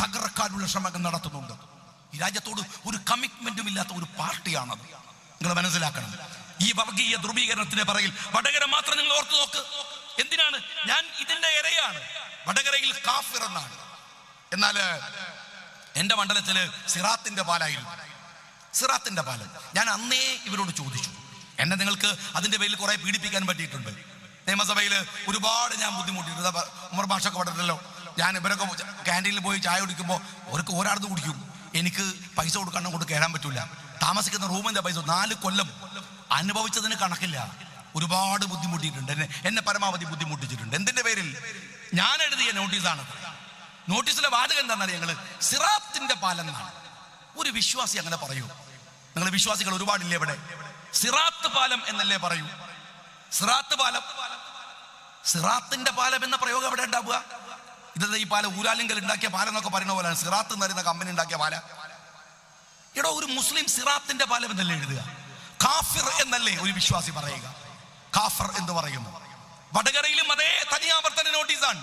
തകർക്കാനുള്ള ശ്രമങ്ങൾ നടത്തുന്നുണ്ട്. ഈ രാജ്യത്തോട് ഒരു കമ്മിറ്റ്മെന്റും ഇല്ലാത്ത ഒരു പാർട്ടിയാണത്. നിങ്ങൾ മനസ്സിലാക്കണം. ഈ വർഗീയ ധ്രുവീകരണത്തിന്റെ പറയിൽ വടകര മാത്രം നിങ്ങൾ ഓർത്തു നോക്ക്. എന്തിനാണ്? ഞാൻ ഇതിന്റെ ഇരയാണ്. വടകരയിൽ കാഫിർ എന്നാണ്. എന്നാൽ എന്റെ മണ്ഡലത്തിൽ സിറാത്തിന്റെ പാലായിരുന്നു. സിറാത്തിന്റെ പാലം. ഞാൻ അന്നേ ഇവരോട് ചോദിച്ചു. എന്നെ നിങ്ങൾക്ക് അതിന്റെ പേരിൽ കുറെ പീഡിപ്പിക്കാൻ പറ്റിയിട്ടുണ്ട്. നിയമസഭയിൽ ഒരുപാട് ഞാൻ ബുദ്ധിമുട്ടി. ഉമർ ഭാഷ പറഞ്ഞല്ലോ ഞാൻ ഇവരൊക്കെ ക്യാന്റീനിൽ പോയി ചായ കുടിക്കുമ്പോൾ അവർക്ക് ഒരാടുന്ന് കുടിക്കും. എനിക്ക് പൈസ കൊടുക്കണം കൊണ്ട് കയറാൻ പറ്റൂല. താമസിക്കുന്ന റൂമിന്റെ പൈസ? നാല് കൊല്ലം അനുഭവിച്ചതിന് കണക്കില്ല. ഒരുപാട് ബുദ്ധിമുട്ടിയിട്ടുണ്ട്. എന്നെ എന്നെ പരമാവധി ബുദ്ധിമുട്ടിച്ചിട്ടുണ്ട്. എന്തിന്റെ പേരിൽ? ഞാൻ എഴുതിയ നോട്ടീസാണ് നോട്ടീസിലെ വാചകം എന്താണെന്ന് ഞങ്ങൾ സിറാത്തിന്റെ പാലെന്നാണ്. ഒരു വിശ്വാസി അങ്ങനെ പറയൂ. നിങ്ങൾ വിശ്വാസികൾ ഒരുപാടില്ലേ ഇവിടെ? സിറാത്ത് പാലം എന്നല്ലേ പറയൂ? സിറാത്ത് പാലം. സിറാത്തിന്റെ പാലം എന്ന പ്രയോഗം എവിടെ ഉണ്ടാവുക? ഇത് ഈ പാല ഊരാലിങ്കൽ ഉണ്ടാക്കിയ പാല എന്നൊക്കെ പറയുന്ന പോലെയാണ് സിറാത്ത് എന്ന് പറയുന്ന കമ്പനി ഉണ്ടാക്കിയ പാല. എടോ ഒരു മുസ്ലിം സിറാത്തിന്റെ പാലം എന്നല്ലേ എഴുതുക? കാഫിർ എന്നല്ലേ ഒരു വിശ്വാസി പറയുക? കാഫർ എന്ന് പറയുന്നു. വടകരയിലും അതേ തനിയാവർത്തന നോട്ടീസാണ്.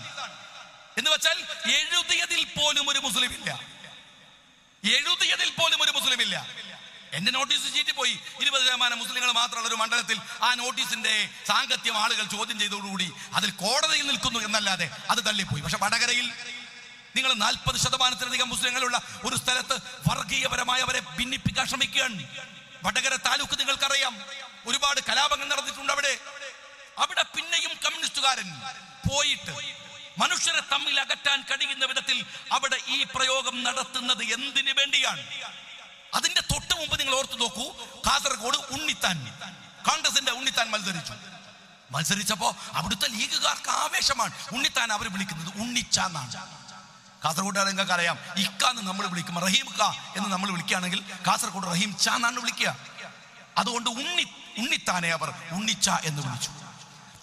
എന്ന് വെച്ചാൽ എഴുതിയതിൽ പോലും ഒരു മുസ്ലിം ഇല്ല എഴുതിയതിൽ പോലും ഒരു മുസ്ലിം ഇല്ല എന്റെ നോട്ടീസ് ചീറ്റി പോയി. ഇരുപത് ശതമാനം മുസ്ലിങ്ങൾ മാത്രമുള്ള ഒരു മണ്ഡലത്തിൽ ആ നോട്ടീസിന്റെ സാങ്കത്യം ആളുകൾ ചോദ്യം ചെയ്തതോടുകൂടി അതിൽ കോടതിയിൽ നിൽക്കുന്നു എന്നല്ലാതെ അത് തള്ളിപ്പോയി. പക്ഷെ വടകരയിൽ നിങ്ങൾ നാൽപ്പത് ശതമാനത്തിലധികം മുസ്ലിങ്ങളുള്ള ഒരു സ്ഥലത്ത് വർഗീയപരമായവരെ ഭിന്നിപ്പിക്കാൻ ശ്രമിക്കുകയാണ്. വടകര താലൂക്ക് നിങ്ങൾക്കറിയാം. ഒരുപാട് കലാപങ്ങൾ നടന്നിട്ടുണ്ട് അവിടെ. അവിടെ പിന്നെയും കമ്മ്യൂണിസ്റ്റുകാരൻ പോയിട്ട് മനുഷ്യരെ തമ്മിൽ അകറ്റാൻ കഴിയുന്ന വിധത്തിൽ അവിടെ ഈ പ്രയോഗം നടത്തുന്നത് എന്തിനു വേണ്ടിയാണ്? അതിന്റെ തൊട്ട് മുമ്പ് നിങ്ങൾ ഓർത്തു നോക്കൂ കാസർഗോഡ് ഉണ്ണിത്താൻ. കോൺഗ്രസിന്റെ ഉണ്ണിത്താൻ മത്സരിച്ചു. മത്സരിച്ചപ്പോ അവിടുത്തെ ലീഗുകാർക്ക് ആവേശമാണ്. ഉണ്ണിത്താൻ അവർ വിളിക്കുന്നത് ഉണ്ണിച്ചാന്നാണ്. കാസർഗോഡ് നിങ്ങൾക്ക് അറിയാം ഇക്ക എന്ന് നമ്മൾ വിളിക്കും റഹീം ക എന്ന് നമ്മൾ വിളിക്കുകയാണെങ്കിൽ കാസർഗോഡ് റഹീം ചാ എന്നാണ് വിളിക്കുക. അതുകൊണ്ട് ഉണ്ണി ഉണ്ണിത്താനെ അവർ ഉണ്ണിച്ച എന്ന് വിളിച്ചു.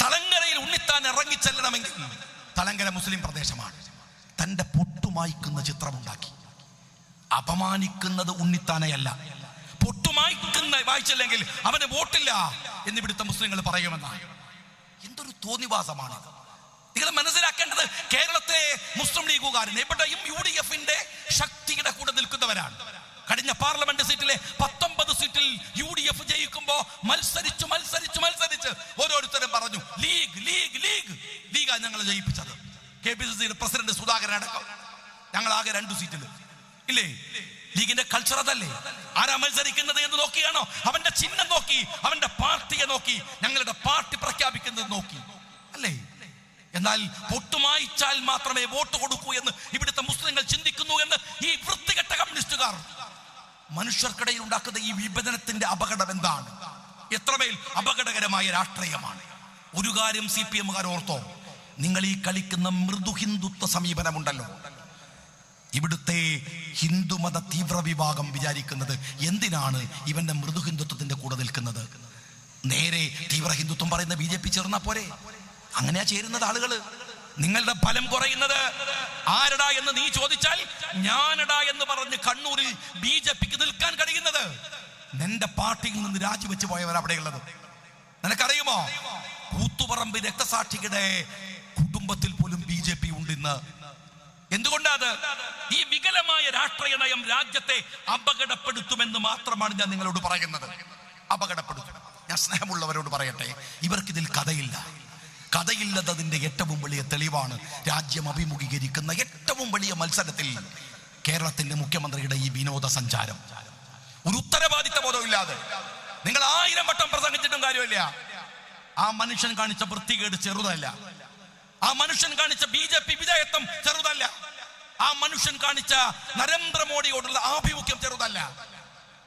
തലങ്കരയിൽ ഉണ്ണിത്താൻ ഇറങ്ങിച്ചെല്ലണമെങ്കിൽ തലങ്കര മുസ്ലിം പ്രദേശമാണ്. തന്റെ പൊട്ടുമായിക്കുന്ന ചിത്രമുണ്ടാക്കി. അപമാനിക്കുന്നത് ഉണ്ണിത്താനയല്ല. പൊട്ടുമായിക്കുന്ന വായിച്ചില്ലെങ്കിൽ അവന് വോട്ടില്ല എന്ന് ഇവിടുത്തെ മുസ്ലിങ്ങൾ പറയുമെന്നാണ് എന്തൊരു തോന്നിവാസമാണ് നിങ്ങൾ മനസ്സിലാക്കേണ്ടത് കേരളത്തെ മുസ്ലിം ലീഗുകാരൻ എവിടെയും യു ഡി എഫിന്റെ ശക്തിയുടെ കൂടെ നിൽക്കുന്നവരാണ്. കഴിഞ്ഞ പാർലമെന്റ് സീറ്റിലെ പത്തൊമ്പത് സീറ്റിൽ യു ഡി എഫ് ജയിക്കുമ്പോ മത്സരിച്ചു മത്സരിച്ചു മത്സരിച്ച് ഓരോരുത്തരും പറഞ്ഞു ലീഗ് ലീഗ് ലീഗ് ലീഗാണ് ഞങ്ങൾ ജയിപ്പിച്ചത്. കെ പി സി സിയുടെ പ്രസിഡന്റ് സുധാകരൻ അടക്കം. ഞങ്ങൾ ആകെ രണ്ടു സീറ്റിൽ ഇല്ലേ? ലീഗിന്റെ കൾച്ചർ അതല്ലേ? ആരാ മത്സരിക്കുന്നത് എന്ന് നോക്കിയാണോ? അവന്റെ ചിഹ്നം നോക്കി അവന്റെ പാർട്ടിയെ നോക്കി ഞങ്ങളുടെ പാർട്ടി പ്രഖ്യാപിക്കുന്നത് നോക്കി. അല്ലേ? എന്നാൽ പൊട്ടുമായിച്ചാൽ മാത്രമേ വോട്ട് കൊടുക്കൂ എന്ന് ഇവിടുത്തെ മുസ്ലിങ്ങൾ ചിന്തിക്കുന്നു എന്ന് ഈ വൃത്തികെട്ട കമ്മ്യൂണിസ്റ്റുകാർ. മനുഷ്യർക്കിടയിൽ ഉണ്ടാക്കുന്ന ഈ വിഭജനത്തിന്റെ അപകടം എന്താണ്? എത്രമേൽ അപകടകരമായ രാഷ്ട്രീയമാണ്. ഒരു കാര്യം സി പി എമ്മുകാർ ഓർത്തോ? നിങ്ങൾ ഈ കളിക്കുന്ന മൃദു ഹിന്ദുത്വ സമീപനമുണ്ടല്ലോ. ഇവിടുത്തെ ഹിന്ദുമത തീവ്ര വിഭാഗം വിചാരിക്കുന്നത് എന്തിനാണ് ഇവന്റെ മൃദു ഹിന്ദുത്വത്തിന്റെ കൂടെ നിൽക്കുന്നത്? നേരെ തീവ്ര ഹിന്ദുത്വം പറയുന്ന ബി ജെ പി ചേർന്നാ പോരെ? അങ്ങനെയാ ചേരുന്നത് ആളുകൾ. നിങ്ങളുടെ ഫലം കുറയുന്നത് ആരടാ എന്ന് നീ ചോദിച്ചാൽ ഞാനടാ എന്ന് പറഞ്ഞ് കണ്ണൂരിൽ ബി ജെ പിക്ക് നിൽക്കാൻ കഴിയുന്നത് നിന്റെ പാർട്ടിയിൽ നിന്ന് രാജിവെച്ച് പോയവർ അവിടെയുള്ളത്. നിനക്കറിയുമോ? കൂത്തുപറമ്പ് രക്തസാക്ഷിയുടെ കുടുംബത്തിൽ പോലും ബി ജെ പി എന്തുകൊണ്ടാത് ഈ വികലമായ രാഷ്ട്രീയ നയം രാജ്യത്തെ അപകടപ്പെടുത്തുമെന്ന് മാത്രമാണ് ഞാൻ നിങ്ങളോട് പറയുന്നത്? അപകടപ്പെടുത്തും. ഞാൻ സ്നേഹമുള്ളവരോട് പറയട്ടെ ഇവർക്കിതിൽ കഥയില്ല. കഥയില്ലതതിന്റെ ഏറ്റവും വലിയ തെളിവാണ് രാജ്യം അഭിമുഖീകരിക്കുന്ന ഏറ്റവും വലിയ മത്സരത്തിൽ കേരളത്തിന്റെ മുഖ്യമന്ത്രിയുടെ ഈ വിനോദസഞ്ചാരം. ഒരു ഉത്തരവാദിത്ത ബോധമില്ലാതെ നിങ്ങൾ ആയിരം വട്ടം പ്രസംഗിച്ചിട്ടും കാര്യമില്ല. ആ മനുഷ്യൻ കാണിച്ച വൃത്തികേട് ചെറുതല്ല. ആ മനുഷ്യൻ കാണിച്ച ബി ജെ പി വിധേയത്വം ചെറുതല്ല. ആ മനുഷ്യൻ കാണിച്ച നരേന്ദ്രമോദിയോടുള്ള ആഭിമുഖ്യം ചെറുതല്ല.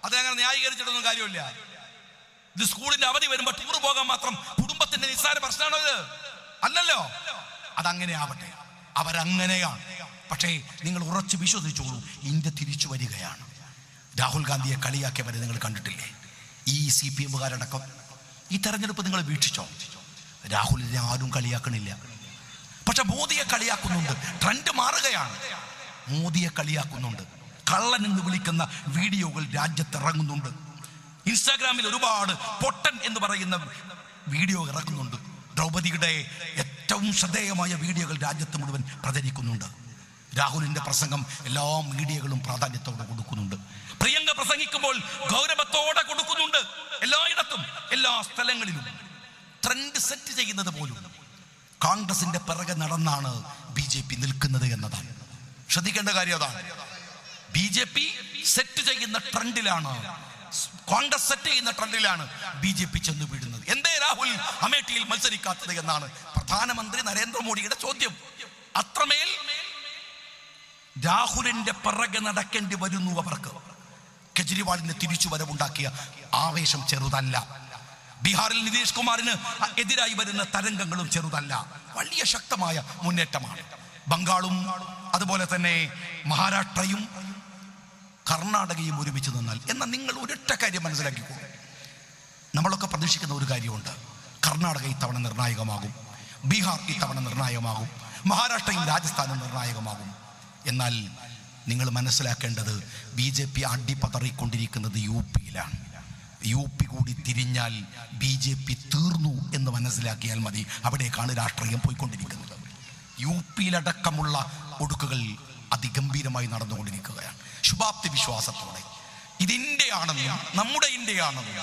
അതങ്ങനെ ന്യായീകരിച്ചിട്ടൊന്നും കാര്യമില്ല. ഇത് സ്കൂളിന്റെ അവധി വരുമ്പോ ടൂർ പോകാൻ മാത്രം കുടുംബത്തിന്റെ നിസ്സാര പ്രശ്നമാണോ ഇത്? അല്ലല്ലോ. അതങ്ങനെ ആവട്ടെ അവരങ്ങനെയാണ്. പക്ഷേ നിങ്ങൾ ഉറച്ചു വിശ്വസിച്ചോളൂ. ഇന്ത്യ തിരിച്ചു വരികയാണ്. രാഹുൽ ഗാന്ധിയെ കളിയാക്കിയവരെ നിങ്ങൾ കണ്ടിട്ടില്ലേ? ഈ സി പി എമ്മുകാരടക്കം. ഈ തെരഞ്ഞെടുപ്പ് നിങ്ങൾ വീക്ഷിച്ചോ? രാഹുലിനെ ആരും കളിയാക്കണില്ല. പക്ഷെ മോദിയെ കളിയാക്കുന്നുണ്ട്. ട്രെൻഡ് മാറുകയാണ്. മോദിയെ കളിയാക്കുന്നുണ്ട്. കള്ളൻ എന്ന് വിളിക്കുന്ന വീഡിയോകൾ രാജ്യത്ത് ഇറങ്ങുന്നുണ്ട് ഇൻസ്റ്റാഗ്രാമിൽ ഒരുപാട് പൊട്ടൻ എന്ന് പറയുന്ന വീഡിയോ ഇറക്കുന്നുണ്ട്. ദ്രൗപതിയുടെ ഏറ്റവും ശ്രദ്ധേയമായ വീഡിയോകൾ രാജ്യത്ത് മുഴുവൻ പ്രചരിക്കുന്നുണ്ട്. രാഹുലിന്റെ പ്രസംഗം എല്ലാ മീഡിയകളും പ്രാധാന്യത്തോടെ കൊടുക്കുന്നുണ്ട്. പ്രിയങ്ക പ്രസംഗിക്കുമ്പോൾ ഗൗരവത്തോടെ കൊടുക്കുന്നുണ്ട്. എല്ലായിടത്തും എല്ലാ സ്ഥലങ്ങളിലും. ട്രെൻഡ് സെറ്റ് ചെയ്യുന്നത് പോലും. കോൺഗ്രസിന്റെ പിറകെ നടന്നാണ് ബി ജെ പി നിൽക്കുന്നത് എന്നതാണ്. ശ്രദ്ധിക്കേണ്ട കാര്യം അതാണ്. ബി ജെ പി സെറ്റ് ചെയ്യുന്ന ട്രെൻഡിലാണ്. കോൺഗ്രസ് സെറ്റ് ചെയ്യുന്ന ട്രെൻഡിലാണ് ബി ജെ പി ചെന്ന് വീഴുന്നത്. എന്തേ രാഹുൽ അമേഠിയിൽ മത്സരിക്കാത്തത് എന്നാണ് പ്രധാനമന്ത്രി നരേന്ദ്രമോദിയുടെ ചോദ്യം. അത്രമേൽ രാഹുലിന്റെ പിറകെ നടക്കേണ്ടി വരുന്നു അവർക്ക്. കെജ്രിവാളിന്റെ തിരിച്ചുവരവുണ്ടാക്കിയ ആവേശം ചെറുതല്ല. ബീഹാറിൽ നിതീഷ് കുമാറിന് എതിരായി വരുന്ന തരംഗങ്ങളും ചെറുതല്ല വലിയ ശക്തമായ മുന്നേറ്റമാണ്. ബംഗാളും അതുപോലെ തന്നെ മഹാരാഷ്ട്രയും കർണാടകയും ഒരുമിച്ച് നിന്നാൽ എന്നാൽ നിങ്ങൾ ഒരൊറ്റ കാര്യം മനസ്സിലാക്കിക്കോ. നമ്മളൊക്കെ പ്രതീക്ഷിക്കുന്ന ഒരു കാര്യമുണ്ട് കർണാടക ഇത്തവണ നിർണായകമാകും ബീഹാർ ഇത്തവണ നിർണായകമാകും മഹാരാഷ്ട്രയും രാജസ്ഥാനും നിർണായകമാകും. എന്നാൽ നിങ്ങൾ മനസ്സിലാക്കേണ്ടത് ബി ജെ പി അടിപതറിക്കൊണ്ടിരിക്കുന്നത് യു പിയിലാണ് യു പി കൂടി തിരിഞ്ഞാൽ ബി ജെ പി തീർന്നു എന്ന് മനസ്സിലാക്കിയാൽ മതി. അവിടേക്കാണ് രാഷ്ട്രീയം പോയിക്കൊണ്ടിരിക്കുന്നത്. യു പിയിലടക്കമുള്ള ഒടുക്കുകൾ അതിഗംഭീരമായി നടന്നുകൊണ്ടിരിക്കുകയാണ്. ശുഭാപ്തി വിശ്വാസത്തോടെ. ഇത് ഇന്ത്യയാണെന്നും നമ്മുടെ ഇന്ത്യയാണെന്നും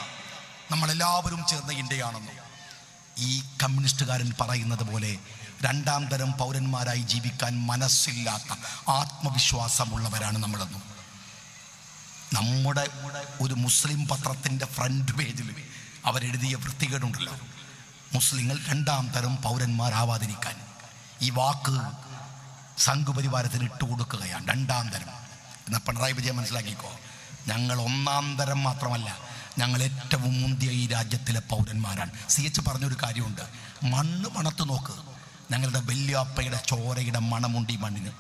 നമ്മളെല്ലാവരും ചേർന്ന ഇന്ത്യയാണെന്നും ഈ കമ്മ്യൂണിസ്റ്റുകാരൻ പറയുന്നത് പോലെ രണ്ടാം തരം പൗരന്മാരായി ജീവിക്കാൻ മനസ്സില്ലാത്ത ആത്മവിശ്വാസമുള്ളവരാണ് നമ്മളെന്നും. നമ്മുടെ ഒരു മുസ്ലിം പത്രത്തിന്റെ ഫ്രണ്ട് പേജിൽ അവരെഴുതിയ വൃത്തികേടുണ്ടല്ലോ. മുസ്ലിങ്ങൾ രണ്ടാം തരം പൗരന്മാരാവാതിരിക്കാൻ ഈ വാക്ക് സംഘപരിവാരത്തിന് ഇട്ട് കൊടുക്കുകയാണ്. രണ്ടാം തരം. എന്നാൽ പിണറായി വിജയൻ മനസ്സിലാക്കിക്കോ ഞങ്ങൾ ഒന്നാം തരം മാത്രമല്ല ഞങ്ങൾ ഏറ്റവും മുന്തിയ ഈ രാജ്യത്തിലെ പൗരന്മാരാണ്. സി എച്ച് പറഞ്ഞൊരു കാര്യമുണ്ട് മണ്ണ് മണത്ത് നോക്ക്. ഞങ്ങളുടെ വല്യാപ്പയുടെ ചോരയുടെ മണമുണ്ട് ഈ മണ്ണിന്.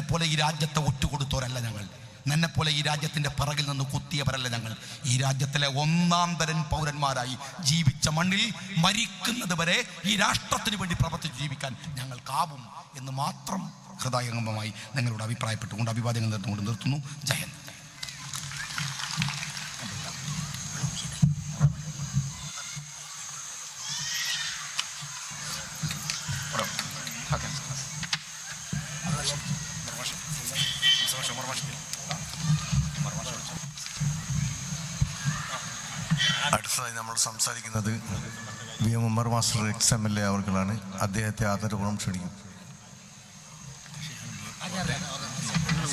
പോലെ ഈ രാജ്യത്തെ ഒറ്റുകൊടുത്തോരല്ല ഞങ്ങൾ. പോലെ ഈ രാജ്യത്തിന്റെ പിറകിൽ നിന്ന് കുത്തിയവരല്ല ഞങ്ങൾ. ഈ രാജ്യത്തിലെ ഒന്നാം തരൻ പൗരന്മാരായി ജീവിച്ച മണ്ണിൽ മരിക്കുന്നത് വരെ ഈ രാഷ്ട്രത്തിന് വേണ്ടി പ്രവർത്തിച്ച് ജീവിക്കാൻ ഞങ്ങൾക്കാവും എന്ന് മാത്രം ഹൃദയംഗമമായി നിങ്ങളോട് അഭിപ്രായപ്പെട്ടുകൊണ്ട് അഭിവാദ്യങ്ങൾ നിർത്തുകൊണ്ട് നിർത്തുന്നു. ജയൻ. അടുത്തതായി നമ്മൾ സംസാരിക്കുന്നത് V M Ummer master ex M L A അവർക്കാണ്. അദ്ദേഹത്തെ ആദരപൂർവം ക്ഷണിക്കും.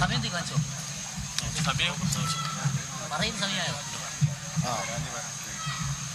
സമയം പറയും സമയമായോ